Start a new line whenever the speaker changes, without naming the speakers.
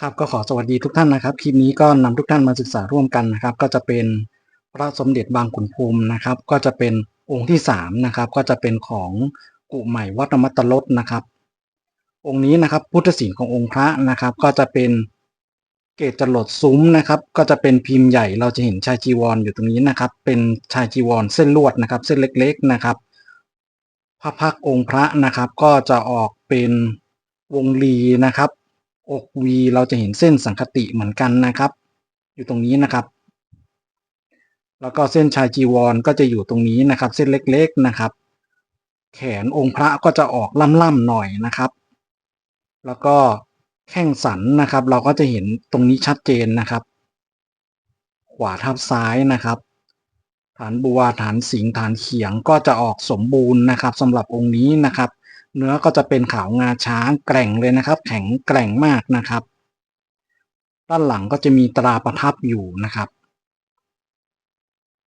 ครับก็ขอสวัสดีทุกท่านนะครับคลิปนี้ก็นำทุกท่านมาศึกษาร่วมกันนะครับ ก็จะเป็นพระสมเด็จบางขุนพรหมนะครับ ก็จะเป็นองค์ที่สามนะครับก็จะเป็นของกุใหม่วัดอมตรสนะครับ องค์นี้นะครับพุทธศิลป์ขององค์พระนะครับ ก็จะเป็นเกศจรดซุ้มนะครับ ก็จะเป็นพิมพ์ใหญ่เราจะเห็นชายจีวรออยู่ตรงนี้นะครับ เป็นชายจีวรเส้นลวดนะครับ เส้นเล็กๆนะครับ พระพักองค์พระนะครับ ก็จะออกเป็นวงรีนะครับ อกวีเราจะเห็นเส้นสังคติเหมือนกันนะครับ อยู่ตรงนี้นะครับ แล้วก็เส้นชายจีวรก็จะอยู่ตรงนี้นะครับ เส้นเล็กๆนะครับ แขนองค์พระก็จะออกล่ำๆหน่อยนะครับ แล้วก็แข้งสันนะครับ เราก็จะเห็นตรงนี้ชัดเจนนะครับ ขวาทับซ้ายนะครับ ฐานบัวฐานสิงฐานเขียงก็จะออกสมบูรณ์นะครับสำหรับองค์นี้นะครับ เนื้อก็จะเป็นขาวงาช้างแกร่งเลยนะครับ แข็งแกร่งมากนะครับ ด้านหลังก็จะมีตราประทับอยู่นะครับ